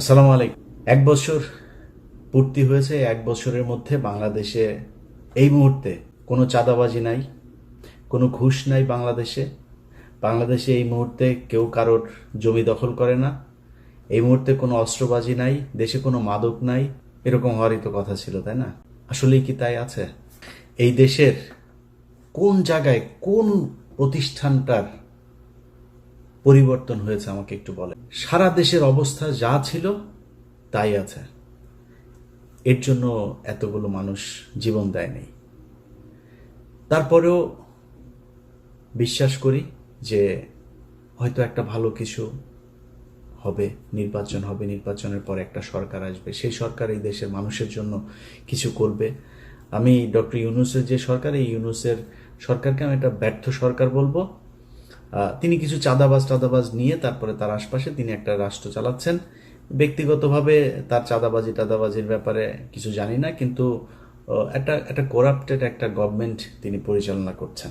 আসসালামু আলাইকুম। এক বছর পূর্তি হয়েছে, এক বছরের মধ্যে বাংলাদেশে এই মুহূর্তে কোনো চাঁদাবাজি নাই, কোনো ঘুষ নাই বাংলাদেশে। বাংলাদেশে এই মুহূর্তে কেউ কারোর জমি দখল করে না। এই মুহূর্তে কোনো অস্ত্রবাজি নাই, দেশে কোনো মাদক নাই, এরকম হওয়ারই তো কথা ছিল, তাই না? আসলেই কি তাই আছে? এই দেশের কোন জায়গায় কোন প্রতিষ্ঠানটার পরিবর্তন হয়েছে, আমাকে একটু বলে সারা দেশের অবস্থা যা ছিল, তাই আছে। এর জন্য এতগুলো মানুষ জীবন দেয়নি তারপরেও বিশ্বাস করি যে হয়তো একটা ভালো কিছু হবে, নির্বাচন হবে, নির্বাচনের পর একটা সরকার আসবে। সেই সরকার এই দেশের মানুষের জন্য কিছু করবে। আমি ডক্টর ইউনুসের যে সরকার, এই ইউনুসের সরকারকে আমি একটা ব্যর্থ সরকার বলব। তিনি কিছু চাঁদাবাজ টাদাবাজ নিয়ে তারপরে তার আশপাশে তিনি একটা রাষ্ট্র চালাচ্ছেন। ব্যক্তিগতভাবে তার চাঁদাবাজি টাদাবাজির ব্যাপারে কিছু জানি না, কিন্তু একটা একটা করাপ্টেড একটা গভর্নমেন্ট তিনি পরিচালনা করছেন।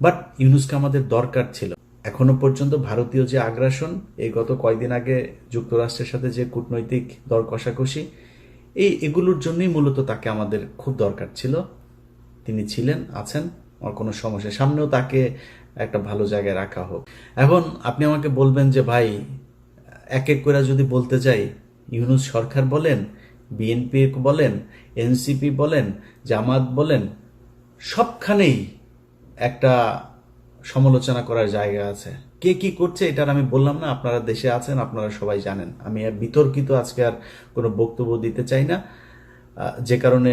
বাট ইউনুসকে আমাদের দরকার ছিল। এখনও পর্যন্ত ভারতীয় যে আগ্রাসন, এই গত কয়েকদিন আগে যুক্তরাষ্ট্রের সাথে যে কূটনৈতিক দর কষাকষি, এই এগুলোর জন্যই মূলত তাকে আমাদের খুব দরকার ছিল। তিনি ছিলেন, আছেন, আমার কোনো সমস্যা সামনেও তাকে একটা ভালো জায়গায় রাখা হোক। এখন আপনি আমাকে বলবেন যে, ভাই, এক এক করে যদি বলতে যাই ইউনুস সরকার বলেন বিএনপি বলেন এনসিপি বলেন, জামাত বলেন, সবখানেই একটা সমালোচনা করার জায়গা আছে। কে কি করছে এটার আমি বললাম না, আপনারা দেশে আছেন, আপনারা সবাই জানেন। আমি আর বিতর্কিত আজকে আর কোনো বক্তব্য দিতে চাই না। যে কারণে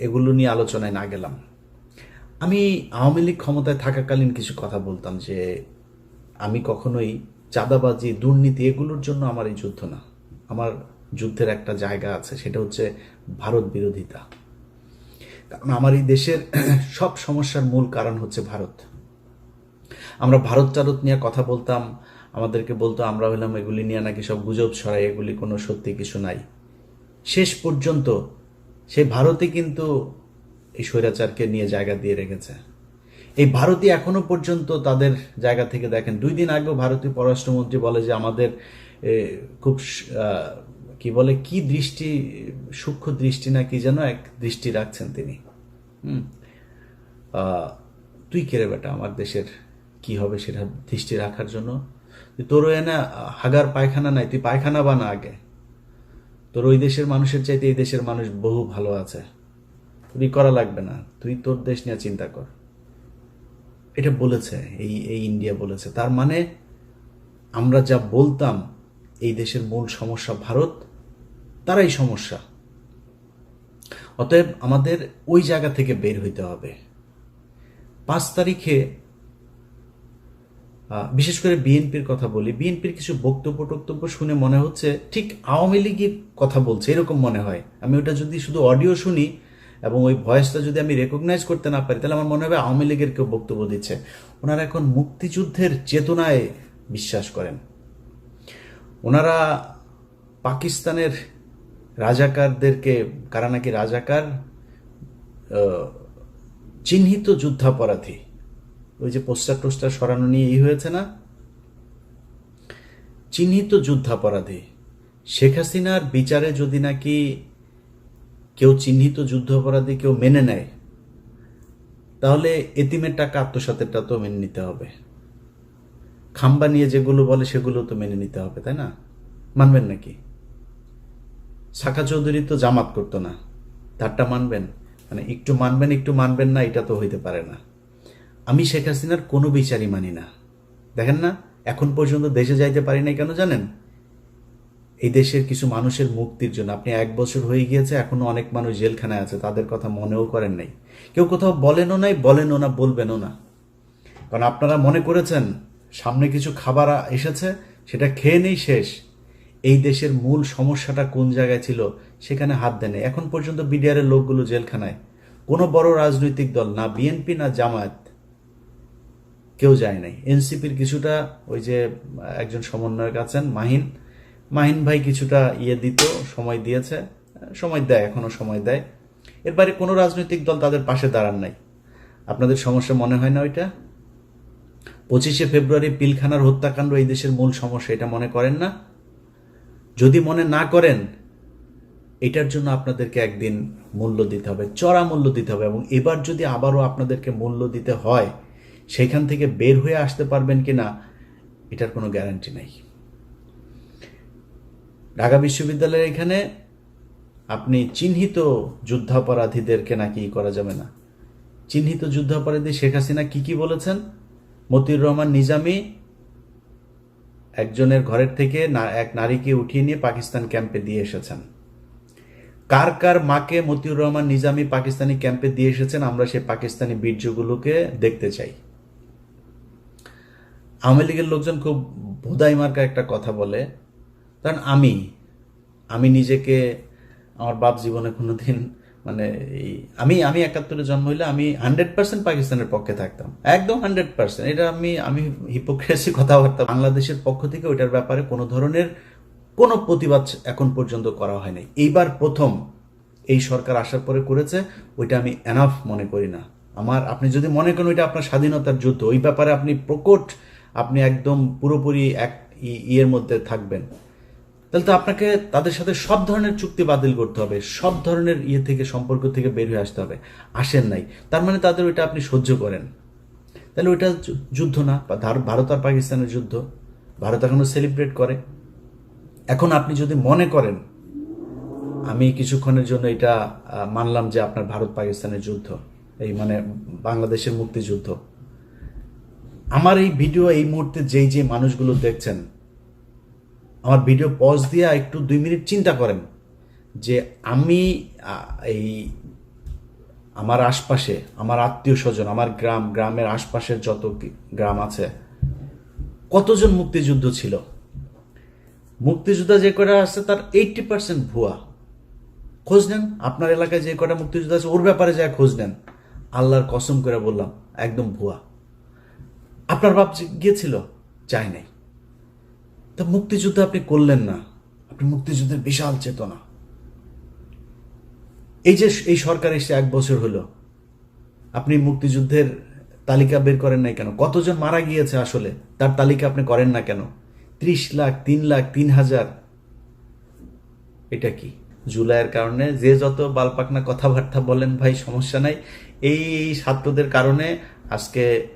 এগুলো নিয়ে আলোচনায় না গেলাম। আমি আওয়ামী লীগ ক্ষমতায় থাকাকালীন কিছু কথা বলতাম যে আমি কখনোই চাঁদাবাজি, দুর্নীতি এগুলোর জন্য আমার এই যুদ্ধ না। আমার যুদ্ধের একটা জায়গা আছে, সেটা হচ্ছে ভারত বিরোধিতা। কারণ আমার এই দেশের সব সমস্যার মূল কারণ হচ্ছে ভারত। আমরা ভারত চারত নিয়ে কথা বলতাম, আমাদেরকে বলতো, আমরা হইলাম এগুলি নিয়ে নাকি সব গুজব ছড়াই, এগুলি কোনো সত্যি কিছু নাই। শেষ পর্যন্ত সেই ভারতে কিন্তু এই স্বৈরাচারকে নিয়ে জায়গা দিয়ে রেখেছে। এই ভারতই এখনও পর্যন্ত তাদের জায়গা থেকে দেখেন, দুই দিন আগেও ভারতীয় পররাষ্ট্রমন্ত্রী বলে যে আমাদের খুব কি বলে, কি দৃষ্টি, সূক্ষ্ম দৃষ্টি না কি যেন এক দৃষ্টি রাখছেন তিনি। হুম। তুই কেড়ে বেটা? আমার দেশের কি হবে সেটা দৃষ্টি রাখার জন্য। তোর এনে হাগার পায়খানা নাই, তুই পায়খানা বানা আগে। তোর ওই দেশের মানুষের চাইতে এই দেশের মানুষ বহু ভালো আছে। তুই করা লাগবে না, তুই তোর দেশ নিয়ে চিন্তা কর। এটা বলেছে, এই এই ইন্ডিয়া বলেছে। তার মানে আমরা যা বলতাম, এই দেশের মূল সমস্যা ভারত, তারাই সমস্যা। অতএব আমাদের ওই জায়গা থেকে বের হইতে হবে। পাঁচ তারিখে বিশেষ করে বিএনপির কথা বলি, বিএনপির কিছু বক্তব্য টক্তব্য শুনে মনে হচ্ছে, ঠিক আওয়ামী লীগের কথা বলছে, এরকম মনে হয়। আমি ওটা যদি শুধু অডিও শুনি এবং ওই ভয়েসটা যদি আমি রেকগনাইজ করতে না পারি, তাহলে আমার মনে হবে আওয়ামী লীগের কেউ বক্তব্য দিচ্ছে। ওনারা এখন মুক্তিযুদ্ধের চেতনায় বিশ্বাস করেন। ওনারা পাকিস্তানের রাজাকারদেরকে, কারা নাকি রাজাকার চিহ্নিত যুদ্ধাপরাধী, ওই যে পোস্টার টোস্টার সরানো নিয়ে এই হয়েছে না? চিহ্নিত যুদ্ধাপরাধী। শেখ হাসিনার বিচারে যদি নাকি কেউ চিহ্নিত যুদ্ধাপরাধী কেউ মেনে নেয়, তাহলে এতিমের টাকা আত্মসাতেরটা তো মেনে নিতে হবে। খাম্বা নিয়ে যেগুলো বলে সেগুলো তো মেনে নিতে হবে, তাই না? মানবেন নাকি? শাখা চৌধুরী তো জামাত করতো না, তারটা মানবেন? মানে একটু মানবেন একটু মানবেন না, এটা তো হইতে পারে না। আমি শেখ হাসিনার কোনো বিচারই মানি না। দেখেন না, এখন পর্যন্ত দেশে যাইতে পারি নাই কেন জানেন? এই দেশের কিছু মানুষের মুক্তির জন্য। আপনি এক বছর হয়ে গিয়েছে, এখনও অনেক মানুষ জেলখানায় আছে, তাদের কথা মনেও করেন নাই। কেউ কোথাও বলেনও নাই, বলেনও না, বলবেনও না। কারণ আপনারা মনে করেছেন, সামনে কিছু খাবার এসেছে, সেটা খেয়ে নেই শেষ। এই দেশের মূল সমস্যাটা কোন জায়গায় ছিল, সেখানে হাত দেনে এখন পর্যন্ত বিডিআরের লোকগুলো জেলখানায়। কোনো বড় রাজনৈতিক দল, না বিএনপি না জামায়াত, কেউ যায় নাই। এনসিপির কিছুটা ওই যে একজন সমন্বয়ক আছেন, মাহিন মাহিন ভাই কিছুটা ইয়ে দিত, সময় দিয়েছে, সময় দেয়, এখনও সময় দেয়। এর বাইরে কোনো রাজনৈতিক দল তাদের পাশে দাঁড়ান নাই। আপনাদের সমস্যা মনে হয় না ওইটা? পঁচিশে ফেব্রুয়ারি পিলখানার হত্যাকাণ্ড এই দেশের মূল সমস্যা, এটা মনে করেন না? যদি মনে না করেন, এটার জন্য আপনাদেরকে একদিন মূল্য দিতে হবে, চড়া মূল্য দিতে হবে এবং এবার যদি আবারও আপনাদেরকে মূল্য দিতে হয়, সেখান থেকে বের হয়ে আসতে পারবেন কি না এটার কোনো গ্যারান্টি নেই। ঢাকা বিশ্ববিদ্যালয়ের এখানে আপনি চিহ্নিত যুদ্ধাপরাধীদেরকে নাকি করা যাবে না। চিহ্নিত যুদ্ধাপরাধী শেখ হাসিনা কি কি বলেছেন? মতিউর রহমান নিজামী একজনের ঘরের থেকে এক নারীকে উঠিয়ে নিয়ে পাকিস্তান ক্যাম্পে দিয়ে এসেছেন। কার কার মাকে মতিউর রহমান নিজামী পাকিস্তানি ক্যাম্পে দিয়ে এসেছেন, আমরা সেই পাকিস্তানি বীর্যগুলোকে দেখতে চাই। আওয়ামী লীগের লোকজন খুব ভোদাই মার্কা একটা কথা বলে কারণ আমি আমি নিজেকে, আমার বাপ জীবনে কোনোদিন মানে এই, আমি আমি একাত্তরে জন্ম হইলে আমি হান্ড্রেড পার্সেন্ট পাকিস্তানের পক্ষে থাকতাম। একদম হান্ড্রেড পার্সেন্ট এটা আমি আমি হিপোক্রেসি কথাবার্তা বাংলাদেশের পক্ষ থেকে ওইটার ব্যাপারে কোনো ধরনের কোনো প্রতিবাদ এখন পর্যন্ত করা হয়নি এইবার প্রথম এই সরকার আসার পরে করেছে, ওইটা আমি এনাফ মনে করি না। আমার, আপনি যদি মনে করেন ওইটা আপনার স্বাধীনতার যুদ্ধ, ওই ব্যাপারে আপনি প্রকট, আপনি একদম পুরোপুরি এক ইয়ের মধ্যে থাকবেন। তাহলে তো আপনাকে তাদের সাথে সব ধরনের চুক্তি বাতিল করতে হবে, সব ধরনের ইয়ে থেকে, সম্পর্ক থেকে বের হয়ে আসতে হবে। আসেন নাই। তার মানে তাদের ওইটা আপনি সহ্য করেন। তাহলে ওইটা যুদ্ধ না ভারত আর পাকিস্তানের যুদ্ধ। ভারত এখনও সেলিব্রেট করে। এখন আপনি যদি মনে করেন, আমি কিছুক্ষণের জন্য এটা মানলাম যে আপনার ভারত পাকিস্তানের যুদ্ধ, এই মানে বাংলাদেশের মুক্তিযুদ্ধ। আমার এই ভিডিও এই মুহূর্তে যেই যে মানুষগুলো দেখছেন আমার ভিডিও পজ দিয়ে একটু দুই মিনিট চিন্তা করেন যে আমি এই আমার আশপাশে, আমার আত্মীয় স্বজন, আমার গ্রাম, গ্রামের আশপাশের যত গ্রাম আছে, কতজন মুক্তিযুদ্ধ ছিল? মুক্তিযোদ্ধা যে কটা আছে তার এইটটি পার্সেন্ট ভুয়া। খোঁজ নেন, আপনার এলাকায় যে কটা মুক্তিযোদ্ধা আছে, ওর ব্যাপারে যা খোঁজ নেন। আল্লাহর কসম করে বললাম, একদম ভুয়া। আপনার বাপ গিয়েছিল চাই নাই। তা মুক্তিযুদ্ধ আপনি করলেন না। আপনি মুক্তিযুদ্ধের বিশাল চেতনা। এই যে এই সরকার এসে এক বছর হলো, আপনি মুক্তিযুদ্ধের তালিকা বের করেন নাই কেন? কতজন মারা গিয়েছে আসলে? তার তালিকা আপনি করেন না কেন? ত্রিশ লাখ, তিন লাখ, তিন হাজার। এটা কি? জুলাইয়ের কারণে যে যত বালপাকনা কথাবার্তা বলেন, ভাই, সমস্যা নাই। এই এই ছাত্রদের কারণে আজকে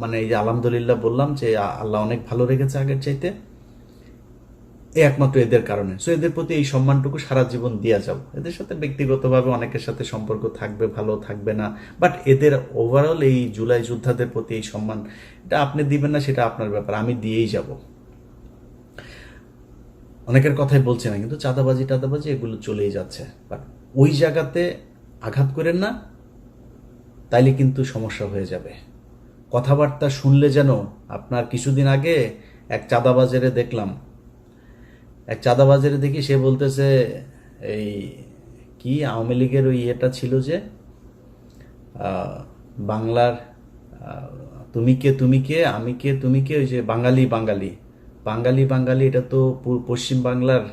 মানে এই যে আলহামদুলিল্লাহ বললাম যে আল্লাহ অনেক ভালো রেখেছে আগের চাইতে এই একমাত্র এদের কারণে। সো এদের প্রতি এই সম্মানটুকু সারা জীবন দেওয়া যাও। এদের সাথে ব্যক্তিগতভাবে অনেকের সাথে সম্পর্ক থাকবে, ভালো থাকবে না। বাট এদের ওভারঅল এই জুলাই যোদ্ধাদের প্রতি এই সম্মান, এটা আপনি দিবেন না, সেটা আপনার ব্যাপার। আমি দিয়েই যাব। অনেকের কথাই বলছে না, কিন্তু চাঁদাবাজি, টাদাবাজি এগুলো চলেই যাচ্ছে। বাট ওই জায়গাতে আঘাত করেন না, তাইলে কিন্তু সমস্যা হয়ে যাবে। কথাবার্তা শুনলে যেন আপনার কিছুদিন আগে এক চাঁদাবাজারে দেখলাম। এক চাঁদাবাজারে দেখি সে বলতেছে, এই কি আওয়ামী লীগের ওই ইয়েটা ছিল যে বাংলার তুমি কে তুমি কে, আমি কে, তুমি কে, ওই যে বাঙালি বাঙালি বাঙালি বাঙালি, এটা তো পশ্চিম বাংলার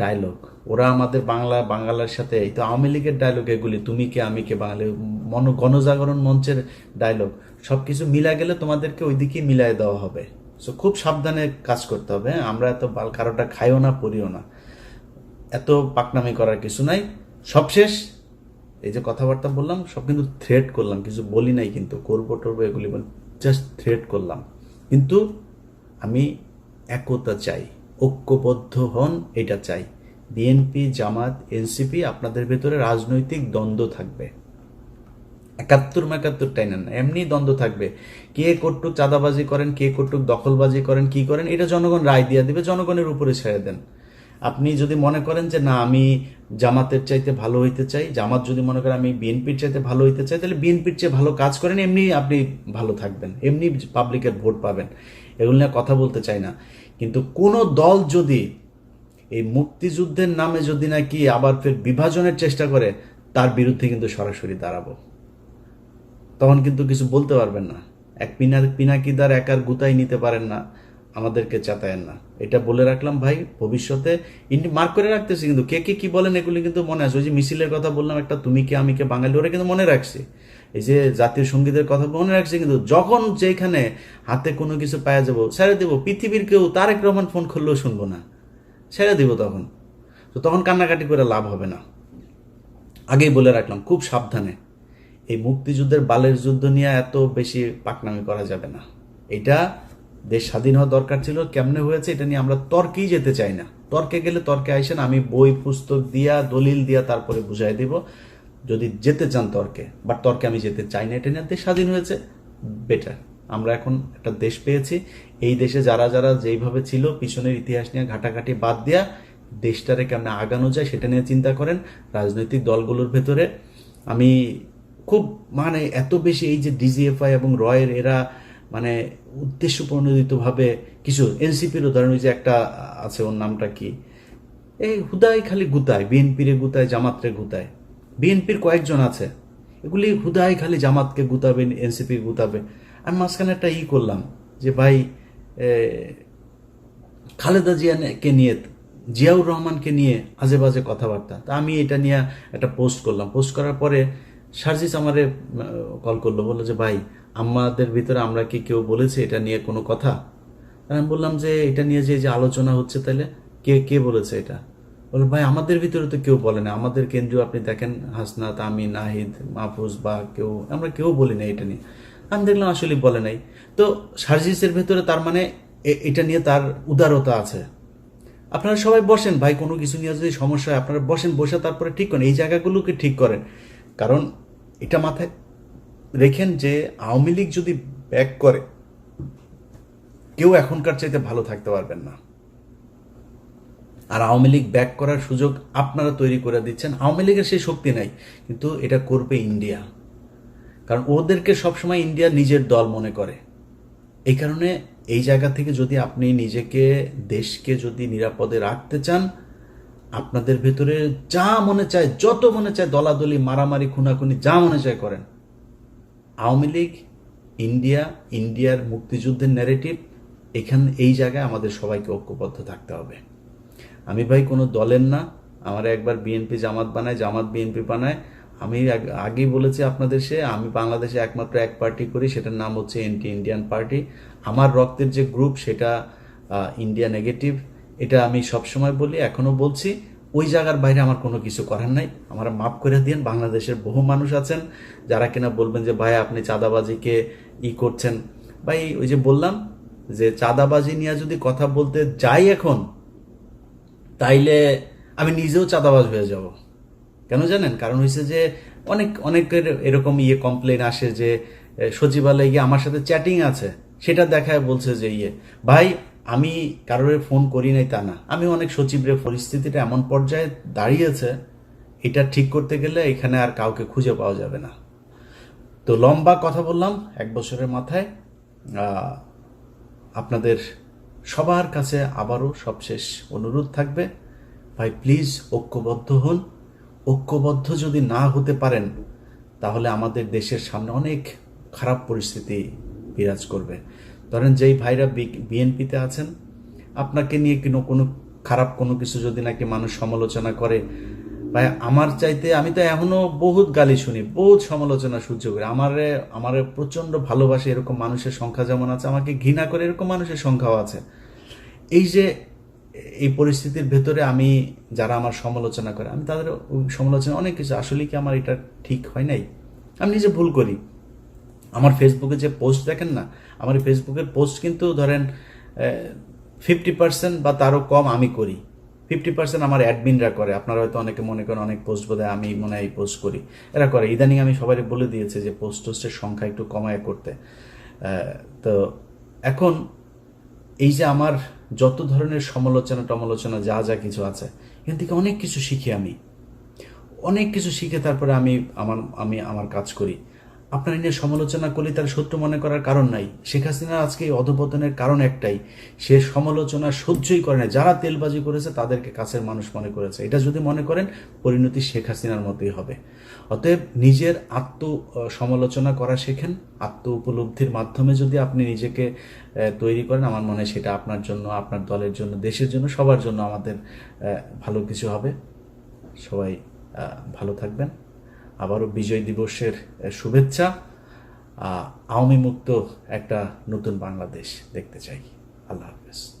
ডায়লগ ওরা আমাদের বাংলা বাংলার সাথে, এই তো আওয়ামী লীগের ডায়লগ এগুলি, তুমি কে, আমি কে, বাঙালি, মন গণজাগরণ মঞ্চের ডায়লগ সব কিছু মিলা গেলে তোমাদেরকে ওইদিকে মিলাই দেওয়া হবে। সো খুব সাবধানে কাজ করতে হবে হ্যাঁ? আমরা এত বাল কারোটা খাইও না, পড়িও না। এত পাকনামি করার কিছু নাই। সবশেষ, এই যে কথাবার্তা বললাম, সব কিন্তু থ্রেট করলাম। কিছু বলি নাই কিন্তু, করব টরবো এগুলি জাস্ট থ্রেট করলাম। কিন্তু আমি একতা চাই, ঐক্যবদ্ধ হন, এটা চাই। বিএনপি জামাত এনসিপি আপনাদের ভেতরে রাজনৈতিক দ্বন্দ্ব থাকবে। একাত্তর মেকাত্তর টাইনেন না এমনি দ্বন্দ্ব থাকবে। কে কটুক চাঁদাবাজি করেন, কে কটুক দখলবাজি করেন, কি করেন, এটা জনগণ রায় দিয়ে দিবে, জনগণের উপরে ছেড়ে দেন। আপনি যদি মনে করেন যে, না, আমি জামাতের চাইতে ভালো হইতে চাই, জামাত যদি মনে করেন আমি বিএনপির চাইতে ভালো হইতে চাই, তাহলে বিএনপির চেয়ে ভালো কাজ করেন, এমনি আপনি ভালো থাকবেন, এমনি পাবলিকের ভোট পাবেন। এগুলো নিয়ে কথা বলতে চাই না। কিন্তু কোনো দল যদি এই মুক্তিযুদ্ধের নামে যদি নাকি আবার ফের বিভাজনের চেষ্টা করে, তার বিরুদ্ধে কিন্তু সরাসরি দাঁড়াবো। তখন কিন্তু কিছু বলতে পারবেন না। এক পিনা, পিনাকিদার একার গুতাই নিতে পারেন না, আমাদেরকে চাতায়েন না। এটা বলে রাখলাম ভাই, ভবিষ্যতে ইন্ডি মার্ক করে রাখতেছি কিন্তু, কে কে, কি বলেন এগুলি কিন্তু মনে আছে। ওই যে মিছিলের কথা বললাম, একটা তুমি কে, আমি কে, বাঙালি, ওরা কিন্তু মনে রাখছি। এই যে জাতীয় সঙ্গীতের কথা মনে রাখছে কিন্তু, যখন যেখানে হাতে কোনো কিছু পাওয়া যাব, ছেড়ে দেবো, পৃথিবীর কেউ তারেক রহমান ফোন করলেও শুনব না। ছেড়ে দিব তখন। তো তখন কান্নাকাটি করে লাভ হবে না। আগেই বলে রাখলাম, খুব সাবধানে। এই মুক্তিযুদ্ধের বালের যুদ্ধ নিয়ে এত বেশি পাকনামি করা যাবে না। এটা দেশ স্বাধীন হওয়া দরকার ছিল, কেমনে হয়েছে এটা নিয়ে আমরা তর্কেই যেতে চাই না। তর্কে গেলে তর্কে আইসেন, আমি বই, পুস্তক দিয়া, দলিল দিয়া তারপরে বুঝাই দিব। যদি যেতে চান তর্কে বাট তর্কে আমি যেতে চাই না, এটা নিয়ে দেশ স্বাধীন হয়েছে বেটার আমরা এখন একটা দেশ পেয়েছি, এই দেশে যারা যারা যেইভাবে ছিল, পিছনের ইতিহাস নিয়ে ঘাটাঘাটি বাদ দিয়া দেশটারে কেমন আগানো যায় সেটা নিয়ে চিন্তা করেন রাজনৈতিক দলগুলোর ভেতরে। আমি খুব মানে এত বেশি এই যে ডিজিএফআই এবং রয়ের এরা মানে উদ্দেশ্য প্রণোদিতভাবে কিছু এনসিপির উদাহরণ যে একটা আছে ওর নামটা কি? এই হুদায় খালি গুতায় বিএনপিরে গুতায় জামাতরে গুতায় বিএনপির কয়েকজন আছে। এগুলি হুদায় খালি জামাতকে গুতাবে এনসিপি গুতাবে। আমি মাঝখানে একটা ই করলাম যে ভাই খালেদা জিয়াকে নিয়ে, জিয়াউর রহমানকে নিয়ে আজে বাজে কথাবার্তা। তা আমি এটা নিয়ে একটা পোস্ট করলাম। পোস্ট করার পরে সার্জিস আমারে কল করল, বলল যে, ভাই, আমাদের ভিতরে আমরা কি কেউ বলেছে এটা নিয়ে কোনো কথা? আমি বললাম যে, এটা নিয়ে যে যে আলোচনা হচ্ছে তাহলে কে কে বলেছে এটা? বলল, ভাই, আমাদের ভিতরে তো কেউ বলে না। আমাদের কেন্দ্রীয় আপনি দেখেন, হাসনাত আমি নাহিদ, মাহফুজ বা কেউ, আমরা কেউ বলি না এটা নিয়ে। আমি দেখলাম আসলে বলে নাই। তো সার্জিসের ভেতরে তার মানে এটা নিয়ে তার উদারতা আছে। আপনারা সবাই বসেন, ভাই, কোনো কিছু নিয়ে যদি সমস্যা হয়, আপনারা বসেন, বসে তারপরে ঠিক করেন। এই জায়গাগুলোকে ঠিক করেন। কারণ এটা মাথায় রেখেন যে আওয়ামী লীগ যদি ব্যাক করে, কেউ এখনকার চাইতে ভালো থাকতে পারবেন না। আর আওয়ামী লীগ ব্যাক করার সুযোগ আপনারা তৈরি করে দিচ্ছেন। আওয়ামী লীগের সেই শক্তি নাই, কিন্তু এটা করবে ইন্ডিয়া। কারণ ওদেরকে সবসময় ইন্ডিয়া নিজের দল মনে করে। এই কারণে এই জায়গা থেকে যদি আপনি নিজেকে, দেশকে যদি নিরাপদে রাখতে চান আপনাদের ভেতরে যা মনে চায়, যত মনে চায়, দলাদলি, মারামারি, খুনাখুনি, যা মনে চায় করেন। আওয়ামী লীগ, ইন্ডিয়া, ইন্ডিয়ার মুক্তিযুদ্ধের ন্যারেটিভ এখানে, এই জায়গায় আমাদের সবাইকে ঐক্যবদ্ধ থাকতে হবে। আমি ভাই কোনো দলের না, আমার একবার বিএনপি জামাত বানায়, জামাত বিএনপি বানায়। আমি আগেই বলেছি আপনাদের সে, আমি বাংলাদেশে একমাত্র এক পার্টি করি, সেটার নাম হচ্ছে এন্টি ইন্ডিয়ান পার্টি আমার রক্তের যে গ্রুপ সেটা ইন্ডিয়া নেগেটিভ এটা আমি সবসময় বলি, এখনও বলছি, ওই জায়গার বাইরে আমার কোনো কিছু করার নাই। আমার মাফ করে দিন বাংলাদেশের বহু মানুষ আছেন যারা কিনা বলবেন যে, ভাই, আপনি চাঁদাবাজিকে ই করছেন। ভাই, ওই যে বললাম যে, চাঁদাবাজি নিয়ে যদি কথা বলতে যাই এখন, তাইলে আমি নিজেও চাঁদাবাজ হয়ে যাব। কেন জানেন? কারণ হয়েছে যে, অনেক, অনেকের এরকম ইয়ে কমপ্লেন আসে যে সচিবালয়ে গিয়ে আমার সাথে চ্যাটিং আছে, সেটা দেখায় বলছে যে ইয়ে ভাই আমি কারোর ফোন করি নাই তা না। আমি অনেক সচিবের পরিস্থিতিটা এমন পর্যায়ে দাঁড়িয়েছে, এটা ঠিক করতে গেলে এখানে আর কাউকে খুঁজে পাওয়া যাবে না। তো লম্বা কথা বললাম, এক বছরের মাথায় আপনাদের সবার কাছে আবারও সবশেষ অনুরোধ থাকবে। ভাই, প্লিজ ঐক্যবদ্ধ হন। ঐক্যবদ্ধ যদি না হতে পারেন, তাহলে আমাদের দেশের সামনে অনেক খারাপ পরিস্থিতি বিরাজ করবে। ধরেন যেই ভাইরা বিএনপিতে আছেন, আপনাকে নিয়ে কোনো কোনো খারাপ কোনো কিছু যদি নাকি মানুষ সমালোচনা করে? ভাই, আমার চাইতে আমি তো এখনও বহুত গালি শুনি, বহুত সমালোচনা সহ্য করি। আমারে আমারে প্রচণ্ড ভালোবাসে এরকম মানুষের সংখ্যা যেমন আছে, আমাকে ঘৃণা করে এরকম মানুষের সংখ্যাও আছে। এই যে, এই পরিস্থিতির ভেতরে আমি যারা আমার সমালোচনা করে, আমি তাদের সমালোচনা, অনেক কিছু, আসলে কি আমার এটা ঠিক হয় নাই? আমি নিজে ভুল করি। আমার ফেসবুকে যে পোস্ট দেখেন না আমার ফেসবুকের পোস্ট কিন্তু ধরেন ফিফটি পার্সেন্ট বা তারও কম আমি করি। ফিফটি পার্সেন্ট আমার অ্যাডমিনরা করে। আপনারা হয়তো অনেকে মনে করেন অনেক পোস্ট বোধহয় আমি মনে হয় পোস্ট করি। এরা করে। ইদানিং আমি সবাই বলে দিয়েছে যে পোস্ট টোস্টের সংখ্যা একটু কমায় করতে। তো এখন এই যে আমার যত ধরনের সমালোচনা টমালোচনা যা যা কিছু আছে, এখান থেকে অনেক কিছু শিখি আমি। অনেক কিছু শিখে তারপরে আমি আমার আমি আমার কাজ করি। আপনার নিয়ে সমালোচনা করলে তার সত্য মনে করার কারণ নাই। শেখ হাসিনার আজকে এই অধপতনের কারণ একটাই। সে সমালোচনা সহ্যই করে না যারা তেলবাজি করেছে, তাদেরকে কাছের মানুষ মনে করেছে। এটা যদি মনে করেন, পরিণতি শেখ হাসিনার মতোই হবে। অতএব নিজের আত্ম সমালোচনা করা শেখেন। আত্ম উপলব্ধির মাধ্যমে যদি আপনি নিজেকে তৈরি করেন, আমার মনে হয় সেটা আপনার জন্য, আপনার দলের জন্য, দেশের জন্য, সবার জন্য আমাদের ভালো কিছু হবে। সবাই ভালো থাকবেন। আবারও বিজয় দিবসের শুভেচ্ছা আওয়ামী মুক্ত একটা নতুন বাংলাদেশ দেখতে চাই। আল্লাহ হাফেজ।